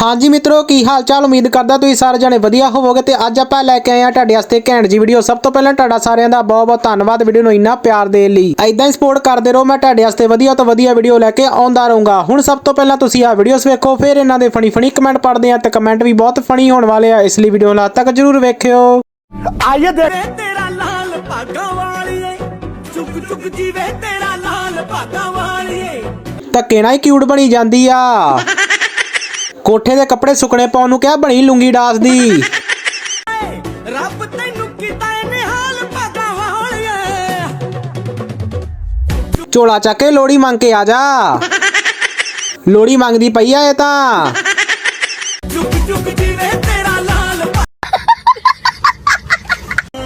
ਹਾਂਜੀ ਮਿੱਤਰੋ ਕੀ ਹਾਲ ਚਾਲ ਉਮੀਦ ਕਰਦਾ ਤੁਸੀਂ ਸਾਰੇ ਜਣੇ ਵਧੀਆ ਹੋਵੋਗੇ ਤੇ ਅੱਜ ਆਪਾਂ ਲੈ ਕੇ ਆਏ ਆ ਤੁਹਾਡੇ ਵਾਸਤੇ ਘੈਂਟ ਜੀ ਵੀਡੀਓ ਸਭ ਤੋਂ ਪਹਿਲਾਂ ਤੁਹਾਡਾ ਸਾਰਿਆਂ ਦਾ ਬਹੁਤ ਬਹੁਤ ਧੰਨਵਾਦ ਵੀਡੀਓ ਨੂੰ ਇੰਨਾ ਪਿਆਰ ਦੇਣ ਲਈ। ਐਦਾਂ ਹੀ ਸਪੋਰਟ ਕਰਦੇ ਰਹੋ ਮੈਂ ਤੁਹਾਡੇ ਵਾਸਤੇ ਵਧੀਆ ਤੋਂ ਵਧੀਆ ਵੀਡੀਓ ਲੈ ਕੇ ਆਉਂਦਾ ਰਹੂੰਗਾ। ਹੁਣ ਸਭ ਤੋਂ ਪਹਿਲਾਂ ਤੁਸੀਂ ਆ ਵੀਡੀਓਸ ਵੇਖੋ ਫਿਰ ਇਹਨਾਂ ਦੇ ਫਣੀ ਫਣੀ ਕਮੈਂਟ ਪੜ੍ਹਦੇ ਆ ਤੇ ਕਮੈਂਟ ਵੀ ਬਹੁਤ ਫਣੀ ਹੋਣ ਵਾਲੇ ਆ। ਇਸ ਲਈ ਵੀਡੀਓ ਨੂੰ ਤੱਕ ਜਰੂਰ ਵੇਖਿਓ। ਆਈਏ ਦੇ ਤੇਰਾ ਲਾਲ ਭਾਗਾ ਵਾਲੀਏ ਚੁੱਕ ਚੁੱਕ ਜੀਵੇ ਤੇਰਾ ਲਾਲ ਭਾਗਾ ਵਾਲੀਏ। ਤਾਂ ਕਿਹਨਾਂ ਹੀ ਕਿਊਟ ਬਣੀ ਜਾਂਦੀ ਆ। ਕੋਠੇ ਦੇ ਕੱਪੜੇ ਸੁੱਕਣੇ ਪਾਉਣ ਨੂੰ ਕਿਹਾ ਬਣੀ ਲੁੰਗੀ ਡਾਸ ਦੀ। ਰੱਬ ਤੈਨੂੰ ਕੀਤਾ ਝੋਲਾ ਚੱਕ ਕੇ ਲੋੜੀ ਮੰਗ ਕੇ ਆ ਜਾ। ਲੋੜੀ ਮੰਗਦੀ ਪਈ ਆ ਇਹ ਤਾਂ। ਚੁੱਕ ਚੁੱਕ ਜੀਵੇ ਤੇਰਾ ਲਾਲ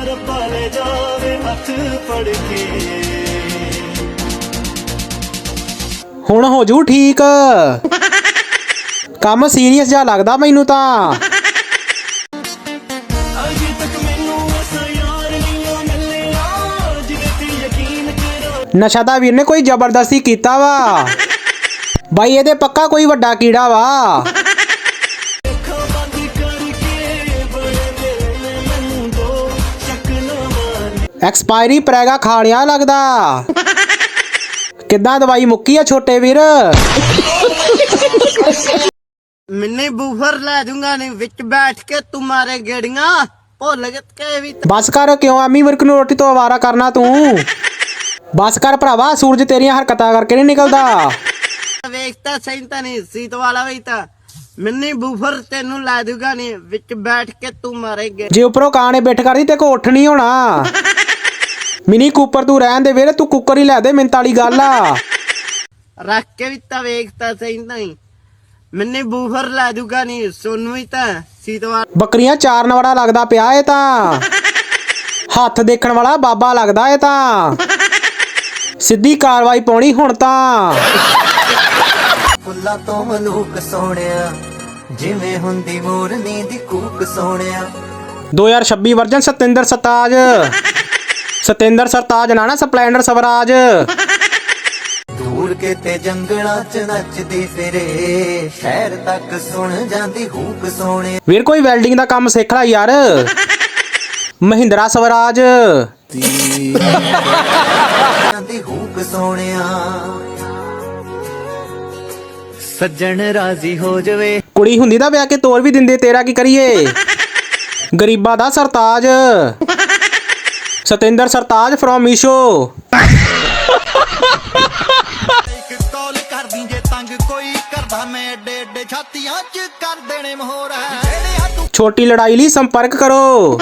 ਰੱਬਾ ਲੈ ਜਾਵੇ ਹੱਥ ਫੜ ਕੇ। ਹੁਣ ਹੋ ਜੂ ਠੀਕ। ਕੰਮ ਸੀਰੀਅਸ ਜਿਹਾ ਲੱਗਦਾ ਮੈਨੂੰ ਤਾਂ। ਨਸ਼ਾ ਦਾ ਵੀਰ ਨੇ ਕੋਈ ਜ਼ਬਰਦਸਤੀ ਕੀਤਾ ਵਾ। ਬਾਈ, ਇਹਦੇ ਪੱਕਾ ਕੋਈ ਵੱਡਾ ਕੀੜਾ ਵਾ। ਅੱਖਾਂ ਬੰਦ ਕਰਕੇ ਬੜੇ ਐਕਸਪਾਇਰੀ ਪ੍ਰੈਗਾ ਖਾਣਿਆ ਲੱਗਦਾ। ਕਿੱਦਾਂ ਦਵਾਈ ਮੁੱਕੀ ਆ ਛੋਟੇ ਵੀਰ? ਮਿੰਨੇ ਬੂਫਰ ਲੈ ਦੂੰਗਾ ਨਹੀਂ ਵਿੱਚ ਬੈਠ ਕੇ ਤੂੰ ਮਾਰੇ ਗੇੜੀਆਂ ਭੁੱਲ ਕੇ ਵੀ ਬਸ ਕਰ ਕਿਉਂ ਐਮੀ ਵਰਕ ਨੂੰ ਰੋਟੀ ਤੋਂ ਆਵਾਰਾ ਕਰਨਾ ਤੂੰ? ਬਸ ਕਰ ਭਰਾਵਾ ਸੂਰਜ ਤੇਰੀਆਂ ਹਰਕਤਾਂ ਕਰਕੇ ਨਹੀਂ ਨਿਕਲਦਾ। ਵੇਖਤਾ ਸਹੀ ਤਾਂ ਨਹੀਂ ਸੀਤ ਵਾਲਾ ਵੀ ਤਾਂ। ਮਿੰਨੀ ਬੂਫਰ ਤੈਨੂੰ ਲੈ ਦੂੰਗਾ ਨਹੀਂ ਵਿੱਚ ਬੈਠ ਕੇ ਤੂੰ ਮਾਰੇ ਗੇ ਜੇ ਉੱਪਰੋਂ ਕਾਣੇ ਬਿੱਠ ਕਰਦੀ ਤੇ ਕੋ ਉੱਠ ਨਹੀਂ ਹੋਣਾ। ਮਿਨੀ ਕੂਪਰ ਤੂੰ ਰਹਿਣ ਦੇ ਵੀਰੇ ਤੂੰ ਕੁੱਕਰ ਹੀ ਲੈ ਦੇ ਮਿੰਤ ਵਾਲੀ ਗੱਲ ਆ। ਰੱਖ ਕੇ ਵੀ ਤਾਂ ਵੇਖਤਾ ਸਹੀ ਤਾਂ ਨਹੀਂ ਮਿੰਨੀ ਬੂਫਰ ਲੈ ਦੂੰਗਾ ਨਹੀਂ ਸੁਣ ਵੀ ਤਾਂ ਸੀਤ ਵਾਲਾ ਬੱਕਰੀਆਂ ਚਾਰਨ ਵਾਲਾ ਲੱਗਦਾ ਪਿਆ ਇਹ ਤਾਂ। ਹੱਥ ਦੇਖਣ ਵਾਲਾ ਬਾਬਾ ਲੱਗਦਾ ਇਹ ਤਾਂ। ਸਿੱਧੀ ਕਾਰਵਾਈ ਪਾਉਣੀ ਹੁਣ ਤਾਂ। ਫੁੱਲਾਂ ਤੋਂ ਮਲੂਕ ਸੋਹਣਿਆ ਜਿਵੇਂ ਹੁੰਦੀ ਮੋਰਨੀ ਦੀ ਕੂਕ ਸੋਹਣਿਆ। 2026 ਵਰਜਨ ਸਤਿੰਦਰ ਸਰਤਾਜ। ਸਤਿੰਦਰ ਸਰਤਾਜ ਨਾ ਨਾ ਸਪਲੈਂਡਰ ਸਵਰਾਜ। ਦੂਰ ਕਿਤੇ ਜੰਗਲਾਂ 'ਚ ਨੱਚਦੀ ਫਿਰੇ। ਸ਼ਹਿਰ ਤੱਕ ਸੁਣ ਜਾਂਦੀ ਹੂਕ ਸੋਹਣੇ। ਵੀਰ ਕੋਈ ਵੈਲਡਿੰਗ ਦਾ ਕੰਮ ਸਿੱਖ ਲੈ ਯਾਰ। ਮਹਿੰਦਰਾ ਸਵਰਾਜ। ਜਾਂਦੀ ਹੂਕ ਸੋਹਣਿਆ। ਸੱਜਣ ਰਾਜ਼ੀ ਹੋ ਜਾਵੇ। ਕੁੜੀ ਹੁੰਦੀ ਦਾ ਵਿਆਹ ਕੇ ਤੋਰ ਵੀ ਦਿੰਦੇ ਤੇਰਾ ਕੀ ਕਰੀਏ? ਗਰੀਬਾਂ ਦਾ ਸਰਤਾਜ। ਸਤਿੰਦਰ ਸਰਤਾਜ ਫਰੋਮ ਮੀਸ਼ੋ ਛਾਤੀਆਂ 'ਚ ਕਰ ਦੇਣੇ ਮਹੋਰਾ ਛੋਟੀ ਲੜਾਈ ਲਈ ਸੰਪਰਕ ਕਰੋ।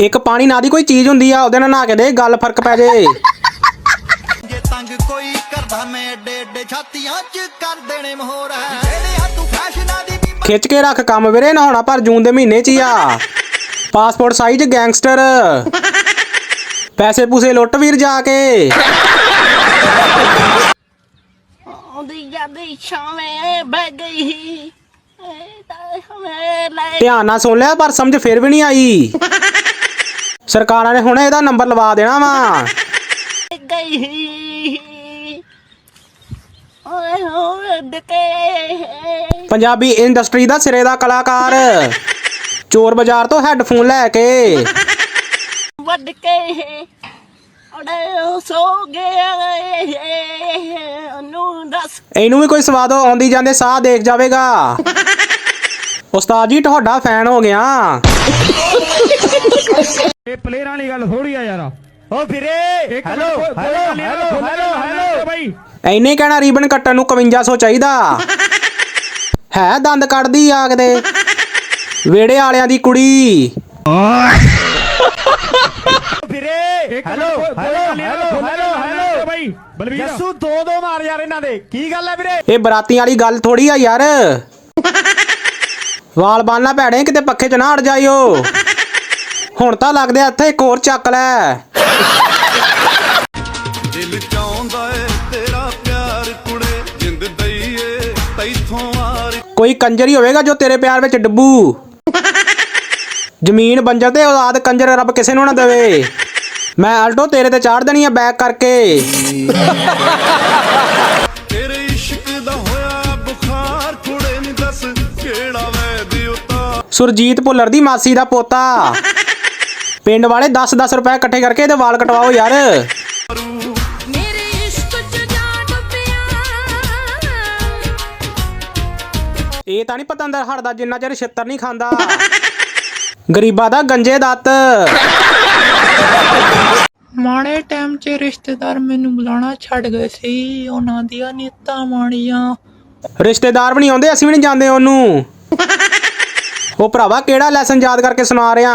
ਇੱਕ ਪਾਣੀ ਨਾ ਦੀ ਕੋਈ ਚੀਜ਼ ਹੁੰਦੀ ਆ ਉਹਦੇ ਨਾਲ ਨਹਾ ਕੇ ਦੇ ਗੱਲ ਫ਼ਰਕ ਪੈ ਜੇ। ਜੇ ਤੰਗ ਕੋਈ ਕਰਦਾ ਮੈਂ ਏਡੇ ਏਡੇ ਛਾਤੀਆਂ 'ਚ ਕਰ ਦੇਣੇ ਮਹੋਰਾ ਜਿਹੜੇ ਹੱਥ ਫੈਸ਼ਨਾਂ ਦੀ ਖਿੱਚ ਕੇ ਰੱਖ ਕੰਮ ਵੀਰੇ ਨਹਾਉਣਾ ਪਰ ਜੂਨ ਦੇ ਮਹੀਨੇ 'ਚ ਹੀ ਆ। Passport size gangster. ਪੈਸੇ ਪੂਸੇ ਲੁੱਟ ਵੀਰ ਜਾ ਕੇ। ਆਉਂਦੀ ਜਾਂਦੀ ਛਾਵੇਂ ਬਹਿ ਗਈ ਧਿਆਨ ਨਾਲ ਸੁਣ ਲਿਆ, ਪਰ ਸਮਝ ਫਿਰ ਵੀ ਨਹੀਂ ਆਈ। ਸਰਕਾਰਾਂ ਨੇ ਹੁਣ ਇਹਦਾ ਨੰਬਰ ਲਵਾ ਦੇਣਾ ਵਾ। ਗਈ ਓਏ ਹੋਏ ਡਕੇ ਪੰਜਾਬੀ ਇੰਡਸਟਰੀ ਦਾ ਸਿਰੇ ਦਾ ਕਲਾਕਾਰ, ਚੋਰ ਬਾਜ਼ਾਰ ਤੋਂ ਹੈੱਡਫੋਨ ਲੈ ਕੇ। ਵੱਡ ਕੇ ਅੜੇ ਸੋ ਗਿਆ ਇਹਨੂੰ ਵੀ ਕੋਈ ਸਵਾਦ ਆਉਂਦੀ ਜਾਂਦੇ ਸਾਹ ਦੇਖ ਜਾਵੇਗਾ। ਉਸਤਾਦ ਜੀ ਤੁਹਾਡਾ ਫੈਨ ਹੋ ਗਿਆ। ਇਹ ਪਲੇਅਰਾਂ ਵਾਲੀ ਗੱਲ ਥੋੜੀ ਆ ਯਾਰ। ਓ ਫਿਰੇ hello hello hello hello hello ਬਾਈ। ਐਨੇ ਕਹਿਣਾ ਰੀਬਨ ਕੱਟਣ ਨੂੰ 5100 ਚਾਹੀਦਾ। ਹੈ ਦੰਦ ਕੱਢਦੀ ਆ ਕਿਤੇ। ਵੇੜੇ ਵਾਲਿਆਂ ਦੀ ਕੁੜੀ। ਫਿਰੇ hello hello hello Balvir Jassu ਦੋ ਦੋ ਮਾਰ ਯਾਰ ਇਹਨਾਂ ਦੇ। ਕੀ ਗੱਲ ਹੈ ਵੀਰੇ? ਇਹ ਬਰਾਤੀਆਂ ਵਾਲੀ ਗੱਲ ਥੋੜੀ ਆ ਯਾਰ। ਵਾਲ ਬਾਨਾ ਭੈੜੇ ਕਿਤੇ ਪੱਖੇ 'ਚ ਨਾ ਅੜ ਜਾਇਓ। ਹੁਣ ਤਾਂ ਲੱਗਦੇ ਆ ਇੱਥੇ ਇੱਕ ਹੋਰ ਚੱਕ ਲੈ। ਦਿਲ ਚਾਹੁੰਦਾ ਏ ਤੇਰਾ ਪਿਆਰ ਕੁੜੇ ਜਿੰਦ ਦਈਏ ਤੈਥੋਂ ਆਰ। ਕੋਈ ਕੰਜਰ ਹੀ ਹੋਵੇਗਾ ਜੋ ਤੇਰੇ ਪਿਆਰ ਵਿੱਚ ਡੱਬੂ। ਜ਼ਮੀਨ ਬੰਜਰ ਤੇ ਔਲਾਦ ਕੰਜਰ ਰੱਬ ਕਿਸੇ ਨੂੰ ਨਾ ਦੇਵੇ। ਮੈਂ ਆਲਟੋ ਤੇਰੇ ਤੇ ਚਾੜ ਦੇਣੀ ਆ ਬੈਕ ਕਰਕੇ। ਤੇਰੇ ਇਸ਼ਕ ਦਾ ਹੋਇਆ ਬੁਖਾਰ ਕੁੜੇ ਨਹੀਂ ਦੱਸ ਸੁਰਜੀਤ ਭੁੱਲਰ ਦੀ ਮਾਸੀ ਦਾ ਪੋਤਾ। ਪਿੰਡ ਵਾਲੇ 10-10 ਰੁਪਏ ਇਕੱਠੇ ਕਰਕੇ ਇਹਦੇ ਵਾਲ ਕਟਵਾਓ ਯਾਰ। ਮੇਰੇ ਇਸ਼ਕ ਚ ਜਾ ਡੁੱਬਿਆ ਇਹ ਤਾਂ ਨਹੀਂ ਪਤੰਦਰ ਹਟਦਾ ਜਿੰਨਾ ਚਿਰ ਛਿੱਤਰ ਨਹੀਂ ਖਾਂਦਾ। ਗਰੀਬਾਂ ਦਾ ਗੰਜੇ ਦੱਤ ਮਾੜੇ ਟਾਈਮ 'ਚ ਰਿਸ਼ਤੇਦਾਰ ਮੈਨੂੰ ਬੁਲਾਉਣਾ ਛੱਡ ਗਏ ਸੀ। ਉਹਨਾਂ ਦੀਆਂ ਨੀਤਾਂ ਮਾੜੀਆਂ। ਰਿਸ਼ਤੇਦਾਰ ਵੀ ਨਹੀਂ ਆਉਂਦੇ ਅਸੀਂ ਵੀ ਨਹੀਂ ਜਾਂਦੇ ਉਹਨੂੰ। ਉਹ ਭਰਾਵਾ ਕਿਹੜਾ ਲੈਸਨ ਯਾਦ ਕਰਕੇ ਸੁਣਾ ਰਿਹਾ?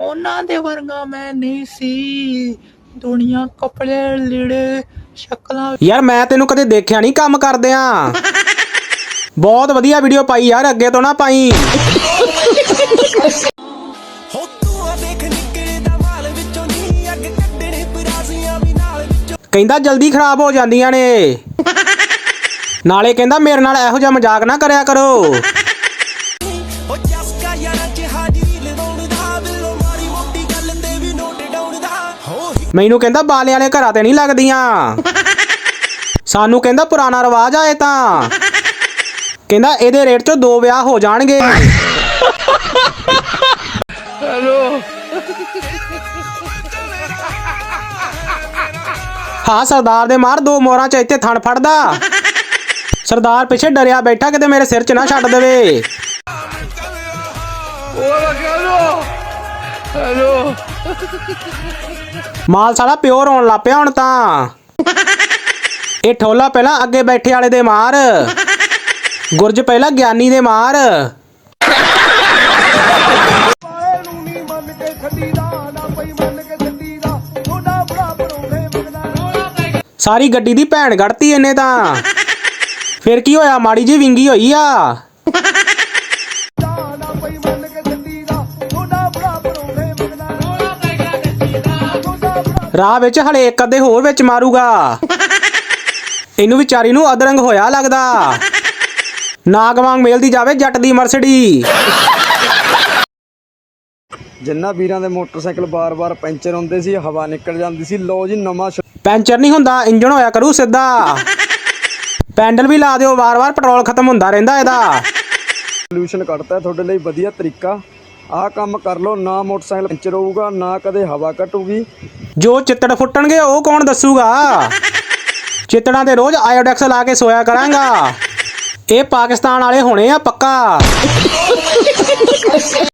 ਉਹਨਾਂ ਦੇ ਵਰਗਾ ਮੈਂ ਨਹੀਂ ਸੀ। ਦੁਨੀਆ ਕੱਪੜੇ ਲੀੜੇ ਸ਼ਕਲਾਂ ਯਾਰ ਮੈਂ ਤੈਨੂੰ ਕਦੇ ਦੇਖਿਆ ਨਹੀਂ ਕੰਮ ਕਰਦਿਆਂ। ਬਹੁਤ ਵਧੀਆ ਵੀਡੀਓ ਪਾਈ ਯਾਰ ਅੱਗੇ ਤੋਂ ਨਾ ਪਾਈ। ਕਹਿੰਦਾ ਜਲਦੀ ਖਰਾਬ ਹੋ ਜਾਂਦੀਆਂ ਨੇ। ਨਾਲੇ ਕਹਿੰਦਾ ਮੇਰੇ ਨਾਲ ਇਹੋ ਜਿਹਾ ਮਜ਼ਾਕ ਨਾ ਕਰਿਆ ਕਰੋ। ਮੈਨੂੰ ਕਹਿੰਦਾ ਬਾਲੇ ਵਾਲੇ ਘਰਾਂ ਤੇ ਨਹੀਂ ਲੱਗਦੀਆਂ। ਸਾਨੂੰ ਕਹਿੰਦਾ ਪੁਰਾਣਾ ਰਿਵਾਜ ਆ ਇਹ ਤਾਂ। ਕਹਿੰਦਾ ਇਹਦੇ ਰੇਟ 'ਚੋਂ ਦੋ ਵਿਆਹ ਹੋ ਜਾਣਗੇ। ਹਾਂ ਸਰਦਾਰ ਦੇ ਮਾਰ ਦੋ ਮੋਹਰਾਂ 'ਚ ਇੱਥੇ ਥਣ ਫੜਦਾ। ਸਰਦਾਰ ਪਿੱਛੇ ਡਰਿਆ ਬੈਠਾ ਕਿਤੇ ਮੇਰੇ ਸਿਰ 'ਚ ਨਾ ਛੱਡ ਦੇਵੇ। ਮਾਲ ਸਾਲਾ ਪਿਓ ਰੋਣ ਲੱਗ ਪਿਆ ਹੁਣ ਤਾਂ। ਇਹ ਠੋਲਾ ਪਹਿਲਾਂ ਅੱਗੇ ਬੈਠੇ ਵਾਲੇ ਦੇ ਮਾਰ। ਗੁਰਜ ਪਹਿਲਾਂ ਗਿਆਨੀ ਦੇ ਮਾਰ। ਸਾਰੀ ਗੱਡੀ ਦੀ ਭੈਣ ਗੜਤੀ ਇਹਨੇ ਤਾਂ। ਫਿਰ ਕੀ ਹੋਇਆ? ਮਾੜੀ ਜੀ ਵਿੰਗੀ ਹੋਈ ਆ। ਰਾਹ ਵਿੱਚ ਹਲੇ ਇੱਕ ਅੱਧੇ ਹੋਰ ਵਿੱਚ ਮਾਰੂਗਾ। ਇਹਨੂੰ ਵਿਚਾਰੀ ਨੂੰ ਅਦਰੰਗ ਹੋਇਆ ਲੱਗਦਾ। ਨਾਗ ਵਾਂਗ ਮੇਲਦੀ ਜਾਵੇ ਜੱਟ ਦੀ ਮਰਸਡੀ। ਜਿੰਨਾ ਵੀਰਾਂ ਦੇ ਮੋਟਰਸਾਈਕਲ ਬਾਰ-ਬਾਰ ਪੈਂਚਰ ਹੁੰਦੇ ਸੀ, ਹਵਾ ਨਿਕਲ ਜਾਂਦੀ ਸੀ। ਲੋ ਜੀ, ਨਵਾਂ ਪੈਂਚਰ ਨਹੀਂ ਹੁੰਦਾ ਇੰਜਣ ਹੋਇਆ ਕਰੂ ਸਿੱਧਾ। ਪੈਂਡਲ ਵੀ ਲਾ ਦਿਓ ਵਾਰ-ਵਾਰ ਪੈਟਰੋਲ ਖਤਮ ਹੁੰਦਾ ਰਹਿੰਦਾ ਇਹਦਾ। ਸੋਲੂਸ਼ਨ ਕੱਢਤਾ ਤੁਹਾਡੇ ਲਈ ਵਧੀਆ ਤਰੀਕਾ। ਆਹ ਕੰਮ ਕਰ ਲਓ ਨਾ ਮੋਟਰਸਾਈਕਲ ਪੈਂਚਰ ਹੋਊਗਾ ਨਾ ਕਦੇ ਹਵਾ ਘਟੂਗੀ। ਜੋ ਚਿੱਤੜ ਫੁੱਟਣਗੇ ਉਹ ਕੌਣ ਦੱਸੂਗਾ? ਚਿੱਤੜਾਂ ਤੇ ਰੋਜ਼ ਆਇਓਡੈਕਸ ਲਾ ਕੇ ਸੋਇਆ ਕਰਾਂਗਾ। ਇਹ ਪਾਕਿਸਤਾਨ ਵਾਲੇ ਹੋਣੇ ਆ ਪੱਕਾ।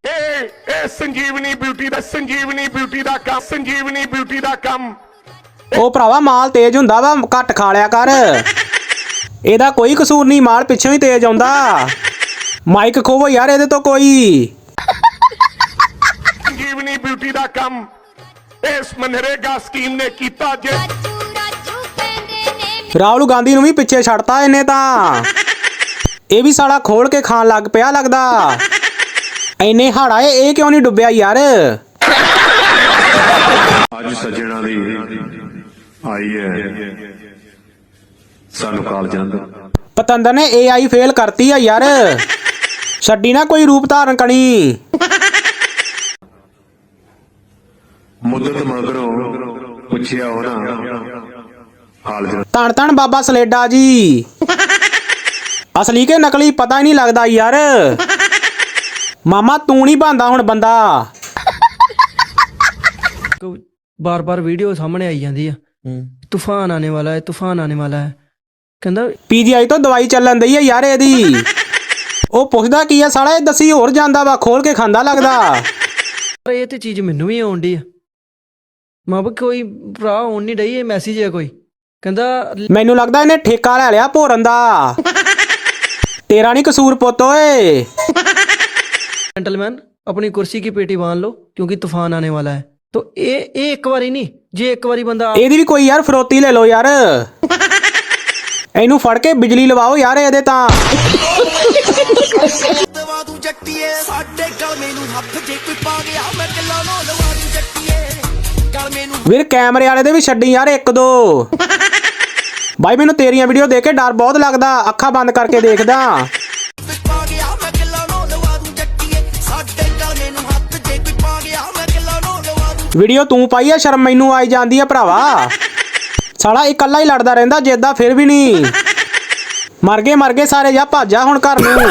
ਇਹ ਇਹ ਸੰਜੀਵਨੀ ਬਿਊਟੀ ਦਾ ਸੰਜੀਵਨੀ ਬਿਊਟੀ ਦਾ ਕੰਮ ਸੰਜੀਵਨੀ ਬਿਊਟੀ ਦਾ ਕੰਮ। ਉਹ ਭਰਾਵਾ ਮਾਲ ਤੇਜ਼ ਹੁੰਦਾ ਵਾ ਘੱਟ ਖਾ ਲਿਆ ਕਰ। ਇਹਦਾ ਕੋਈ ਕਸੂਰ ਨਹੀਂ ਮਾਲ ਪਿੱਛੋਂ ਹੀ ਤੇਜ਼ ਆਉਂਦਾ। ਮਾਈਕ ਖੋਵੋ ਯਾਰ ਇਹਦੇ ਤੋਂ ਕੋਈ। ਸੰਜੀਵਨੀ ਬਿਊਟੀ ਦਾ ਕੰਮ। ਇਸ ਮਨਰੇਗਾ ਸਕੀਮ ਨੇ ਕੀਤਾ ਜੇ। ਰਾਹੁਲ ਗਾਂਧੀ ਨੂੰ ਵੀ ਪਿੱਛੇ ਛੱਡਤਾ ਇਹਨੇ ਤਾਂ। ਇਹ ਵੀ ਸਾਲਾ ਖੋਲ ਕੇ ਖਾਣ ਲੱਗ ਪਿਆ ਲੱਗਦਾ। ਐਨੇ ਹਾੜਾ ਏ ਇਹ ਕਿਉਂ ਨਹੀਂ ਡੁੱਬਿਆ ਯਾਰ? ਅੱਜ ਸੱਜਣਾ ਦੀ ਆਈ ਹੈ। ਸਾਨੂੰ ਕਾਲਜਾਂ ਦਾ ਪਤੰਦਰ ਨੇ AI ਫੇਲ ਕਰਤੀ ਆ ਯਾਰ। ਛੱਡੀ ਨਾ ਕੋਈ ਰੂਪ ਧਾਰਨ ਕਣੀ। ਮੁੱਦਤ ਮਗਰੋਂ ਪੁੱਛਿਆ ਹੋਣਾ ਹਾਲ ਜਨ ਧੰਨ ਧੰਨ ਬਾਬਾ ਸਲੇਡਾ ਜੀ। ਅਸਲੀ ਕੇ ਨਕਲੀ ਪਤਾ ਹੀ ਨਹੀਂ ਲੱਗਦਾ ਯਾਰ। ਮਾਮਾ ਤੂੰ ਨਹੀਂ ਬੰਦਾ ਹੁਣ ਬੰਦਾ। ਬਾਰ ਬਾਰ ਵੀਡੀਓ ਸਾਹਮਣੇ ਆਈ ਜਾਂਦੀ ਆ। ਤੂਫਾਨ ਆਨੇ ਵਾਲਾ ਹੈ ਤੂਫਾਨ ਆਨੇ ਵਾਲਾ ਹੈ। ਕਹਿੰਦਾ ਪੀਜੀਆਈ ਤੋਂ ਦਵਾਈ ਚੱਲਣ ਦਈ ਹੈ ਯਾਰ ਇਹਦੀ। ਉਹ ਪੁੱਛਦਾ ਕੀ ਹੈ ਸਾਲਾ ਇਹ ਦਸੀ ਹੋਰ ਜਾਂਦਾ ਵਾ ਖੋਲ ਕੇ ਖਾਂਦਾ ਲੱਗਦਾ। ਪਰ ਇਹ ਤੇ ਚੀਜ਼ ਮੈਨੂੰ ਵੀ ਆਉਂਦੀ ਆ। ਮਾਂ ਬਾ ਕੋਈ ਭਰਾ ਆਉਣ ਨਹੀਂ ਡਈ ਇਹ ਮੈਸੇਜ ਹੈ ਕੋਈ। ਕਹਿੰਦਾ ਮੈਨੂੰ ਲੱਗਦਾ ਇਹਨੇ ਠੇਕਾ ਲੈ ਲਿਆ ਭੋਰਨ ਦਾ। ਤੇਰਾ ਨਹੀਂ ਕਸੂਰ ਪੁੱਤ ਓਏ। ਜੈਂਟਲਮੈਨ ਆਪਣੀ ਕੁਰਸੀ ਕੀ ਪੇਟੀ बांध लो ਕਿਉਂਕਿ ਤੂਫਾਨ आने ਵਾਲਾ ਹੈ। ਤੋ ਇਹ ਇਹ ਇੱਕ ਵਾਰੀ ਨਹੀਂ, ਜੇ ਇੱਕ ਵਾਰੀ ਬੰਦਾ ਇਹਦੀ ਵੀ ਕੋਈ ਯਾਰ ਫਰੋਤੀ ਲੈ ਲਓ ਯਾਰ। ਇਹਨੂੰ ਫੜ ਕੇ ਬਿਜਲੀ ਲਵਾਓ ਯਾਰ ਇਹਦੇ ਤਾਂ। ਦਵਾ ਵੀਰ ਕੈਮਰੇ ਵਾਲੇ ਦੇ ਵੀ ਛੱਡੀ ਯਾਰ ਇੱਕ ਦੋ। ਬਾਈ ਮੈਨੂੰ ਤੇਰੀਆਂ ਵੀਡੀਓ ਦੇਖ ਕੇ ਡਰ ਬਹੁਤ ਲੱਗਦਾ, ਅੱਖਾਂ ਬੰਦ ਕਰਕੇ ਦੇਖਦਾ। ਵੀਡੀਓ ਤੂੰ ਪਾਈ ਆ, ਸ਼ਰਮ ਮੈਨੂੰ ਆਈ ਜਾਂਦੀ ਆ ਭਰਾਵਾ। ਸਾਲਾ ਇਕੱਲਾ ਹੀ ਲੜਦਾ ਰਹਿੰਦਾ, ਜਿੱਦਾਂ ਫਿਰ ਵੀ ਨਹੀਂ। ਮਰ ਗਏ ਮਰ ਗਏ ਸਾਰੇ, ਜਾ ਭੱਜਾ ਹੁਣ ਘਰ ਨੂੰ।